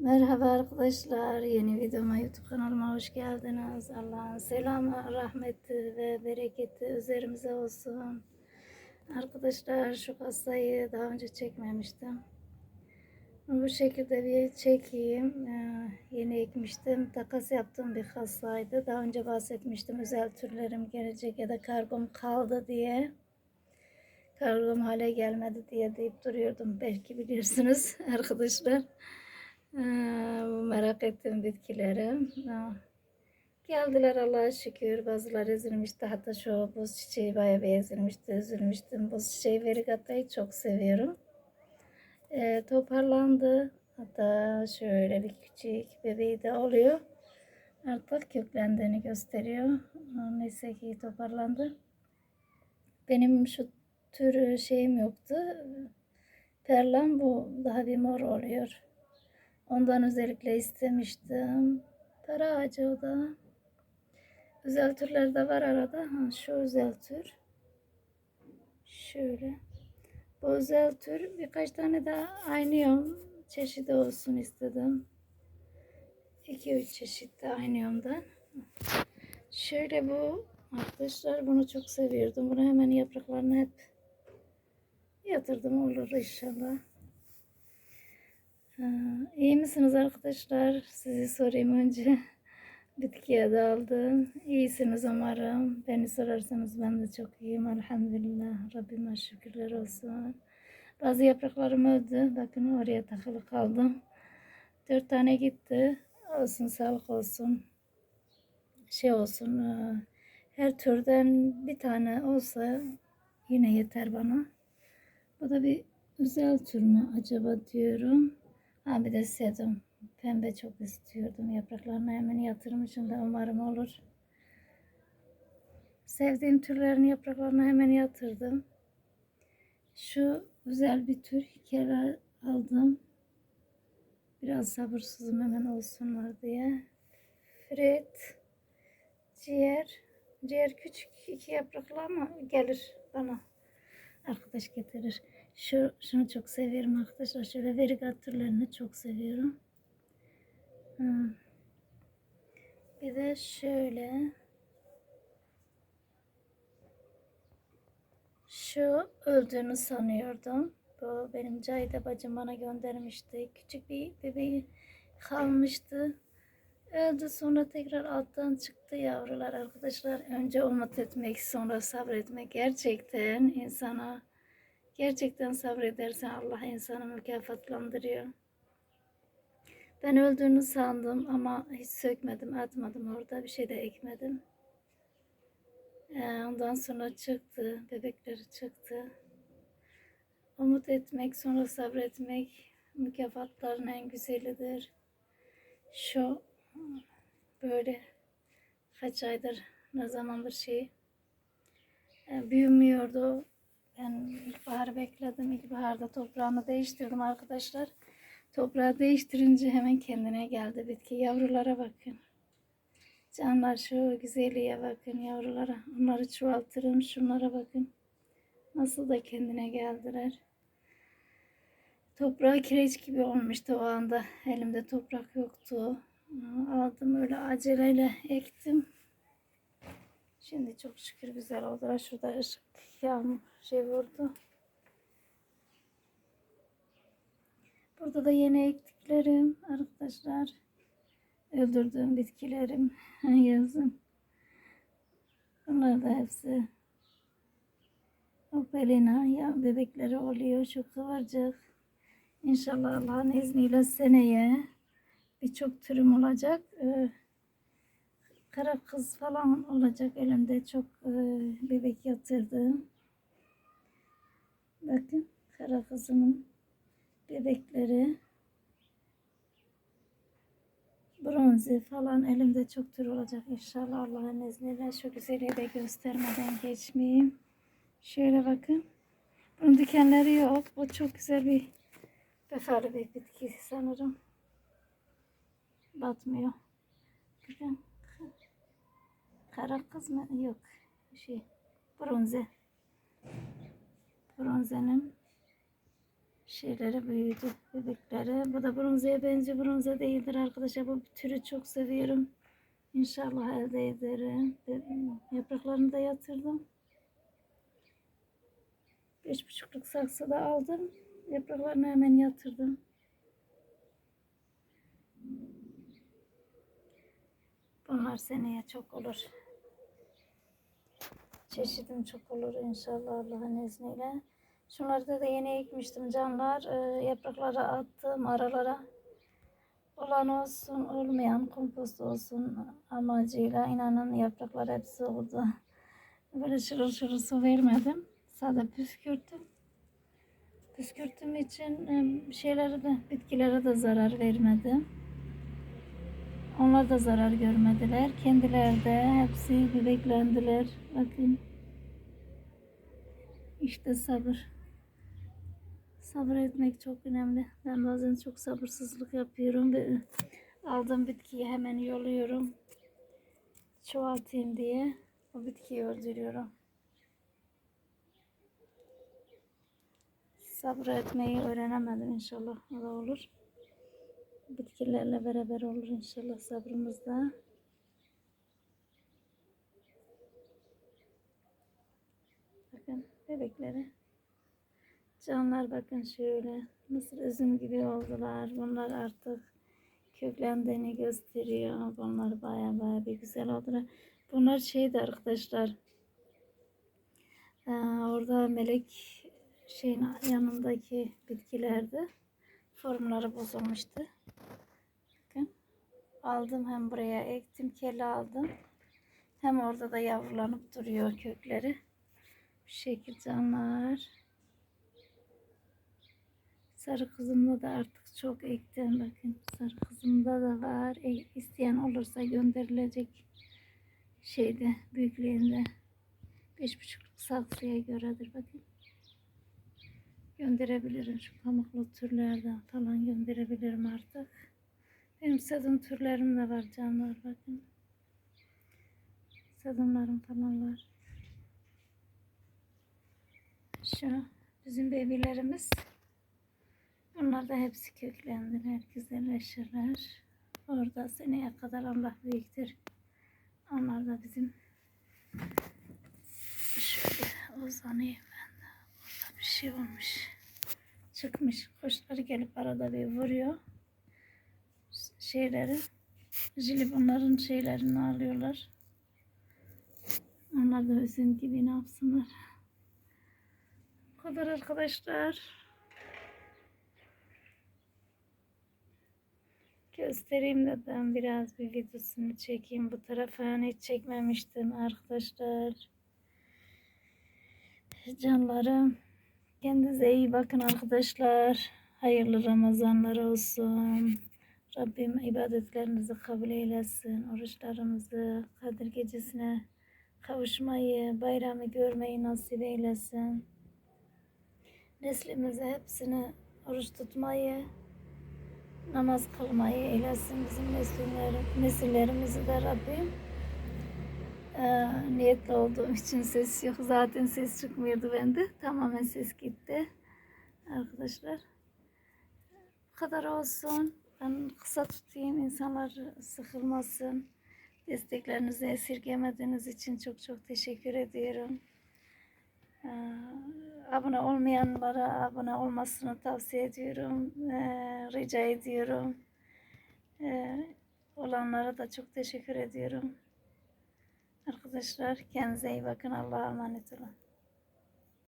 Merhaba arkadaşlar. Yeni videoma YouTube kanalıma hoş geldiniz. Allah'ın selamı, rahmeti ve bereketi üzerimize olsun. Arkadaşlar şu kasayı daha önce çekmemiştim. Bu şekilde bir çekeyim. Ee, yeni ekmiştim. Takas yaptığım bir kasaydı. Daha önce bahsetmiştim. Özel türlerim gelecek ya da kargom kaldı diye. Kargom hale gelmedi diye deyip duruyordum. Belki bilirsiniz arkadaşlar. Ee, merak ettiğim bitkilerim. Geldiler Allah'a şükür. Bazıları ezilmişti. Hatta şu buz çiçeği bayağı bir ezilmişti. Üzülmüştüm. Buz çiçeği verigatayı çok seviyorum. Ee, toparlandı. Hatta şöyle bir küçük bebeği de oluyor. Artık köklendiğini gösteriyor. Neyse ki toparlandı. Benim şu tür şeyim yoktu. Perlan bu daha bir mor oluyor. Ondan özellikle istemiştim. Para ağacı o da. Özel türler de var arada. Ha, şu özel tür. Şöyle. Bu özel tür birkaç tane daha aynı yön çeşidi olsun istedim. 2-3 çeşit de aynı yönden. Şöyle bu arkadaşlar bunu çok seviyordum. Bunu hemen yapraklarını hep yatırdım olur inşallah. Ha, İyi misiniz arkadaşlar? Sizi sorayım önce. Bitkiye daldım. İyisiniz umarım. Beni sorarsanız ben de çok iyiyim. Elhamdülillah. Rabbime şükürler olsun. Bazı yapraklarım öldü. Bakın oraya takılı kaldım. Dört tane gitti. Olsun sağlık olsun. Şey olsun. e, Her türden bir tane olsa yine yeter bana. Bu da bir özel tür mü acaba diyorum. Ha bir de sedum. Pembe çok istiyordum. Yapraklarını hemen yatırmışım da umarım olur. Sevdiğim türlerin yapraklarını hemen yatırdım. Şu güzel bir tür hikayeler aldım. Biraz sabırsızım hemen olsunlar diye. Fred, ciğer. Ciğer küçük iki yapraklı ama gelir bana. Arkadaş getirir. Şu, şunu çok seviyorum arkadaşlar. Şöyle verigat türlerini çok seviyorum. Hmm. Bir de şöyle. Şu öldüğünü sanıyordum. Bu benim Cahide bacım bana göndermişti. Küçük bir bebeği kalmıştı. Öldü sonra tekrar alttan çıktı yavrular arkadaşlar. Önce umut etmek sonra sabretmek gerçekten insana gerçekten sabredersen Allah insanı mükafatlandırıyor. Ben öldüğünü sandım ama hiç sökmedim, atmadım orada bir şey de ekmedim. Ee, ondan sonra çıktı, bebekleri çıktı. Umut etmek, sonra sabretmek mükafatların en güzelidir. Şu böyle kaç aydır, ne zamandır şey e, büyümüyordu. Ben ilkbahar bekledim. İlkbaharda toprağını değiştirdim arkadaşlar. Toprağı değiştirince hemen kendine geldi bitki. Yavrulara bakın. Canlar şu güzelliğe bakın yavrulara. Onları çoğaltırım. Şunlara bakın. Nasıl da kendine geldiler. Toprağı kireç gibi olmuştu o anda. Elimde toprak yoktu. Aldım öyle aceleyle ektim. Şimdi çok şükür güzel oldular. Şurada ışık yağmur şey vurdu. Burada da yeni ektiklerim arkadaşlar. Öldürdüğüm bitkilerim yazın. Bunlar da hepsi Opelina ya bebekleri oluyor şu kıvırcık. İnşallah Allah'ın izniyle seneye birçok türüm olacak. Ee, kara kız falan olacak elimde çok e, bebek yatırdım. Bakın kara kızımın bebekleri bronzi falan elimde çok tür olacak inşallah Allah'ın izniyle şu güzelliği de göstermeden geçmeyeyim. Şöyle bakın. Bunun dikenleri yok. Bu çok güzel bir vefalı bir bitki sanırım. Batmıyor. Bakın. Kara kız mı? Yok. Şey. Bronze. Bronzenin şeyleri büyüdü bebekleri. Bu da bronzeye benziyor. Bronze değildir arkadaşlar. Bu türü çok seviyorum. İnşallah elde ederim. Yapraklarını da yatırdım. Beş buçukluk saksıda aldım. Yapraklarını hemen yatırdım. Bunlar seneye çok olur. Çeşidim çok olur inşallah Allah'ın izniyle. Şunları da, yeni ekmiştim canlar. Ee, yaprakları attım aralara. Olan olsun, olmayan kompost olsun amacıyla inanın yapraklar hepsi oldu. Böyle şırıl şırıl su vermedim. Sadece püskürttüm. Püskürttüğüm için e, şeylere de bitkilere de zarar vermedim. Onlar da zarar görmediler. Kendileri de hepsi bebeklendiler. Bakın. İşte sabır. Sabır etmek çok önemli. Ben bazen çok sabırsızlık yapıyorum ve aldığım bitkiyi hemen yoluyorum. Çoğaltayım diye o bitkiyi öldürüyorum. Sabır etmeyi öğrenemedim inşallah. O da olur. Bitkilerle beraber olur inşallah sabrımız da. Bakın bebekleri. Canlar bakın şöyle. Mısır üzüm gibi oldular. Bunlar artık köklendiğini gösteriyor. Bunlar baya baya bir güzel oldular. Bunlar şeydi arkadaşlar. Ee, orada melek şeyin yanındaki bitkilerdi. Formları bozulmuştu. Bakın. Aldım hem buraya ektim. Kelle aldım. Hem orada da yavrulanıp duruyor kökleri. Bu şekil canlar. Sarı kızımda da artık çok ektim. Bakın sarı kızımda da var. E, isteyen olursa gönderilecek şeyde büyüklüğünde. Beş buçuk saksıya göredir bakın. Gönderebilirim şu pamuklu türlerden falan gönderebilirim artık. Benim sedum türlerim de var canlar bakın. Sedumlarım falan var. Şu bizim bebilerimiz. Bunlar da hepsi köklendiler, güzelleşirler. Orada seneye kadar Allah büyüktür. Onlar da bizim şöyle uzanayım ben. Orada bir şey olmuş. Çıkmış. Kuşlar gelip arada bir vuruyor. Şeyleri. Jili bunların şeylerini alıyorlar. Onlar da üzüm gibi ne yapsınlar. Kadar arkadaşlar. Göstereyim de ben biraz bir videosunu çekeyim. Bu tarafa hani hiç çekmemiştim arkadaşlar. Canlarım. Kendinize iyi bakın arkadaşlar. Hayırlı Ramazanlar olsun. Rabbim ibadetlerinizi kabul eylesin. Oruçlarımızı Kadir Gecesi'ne kavuşmayı, bayramı görmeyi nasip eylesin. Neslimize hepsini oruç tutmayı, namaz kılmayı eylesin bizim nesiller, nesillerimizi de Rabbim. Ee, niyetli olduğum için ses yok. Zaten ses çıkmıyordu bende. Tamamen ses gitti. Arkadaşlar. Bu kadar olsun. Ben kısa tutayım. insanlar sıkılmasın. Desteklerinizi esirgemediğiniz için çok çok teşekkür ediyorum. Ee, abone olmayanlara abone olmasını tavsiye ediyorum. Ee, rica ediyorum. Ee, olanlara da çok teşekkür ediyorum. Arkadaşlar kendinize iyi bakın. Allah'a emanet olun.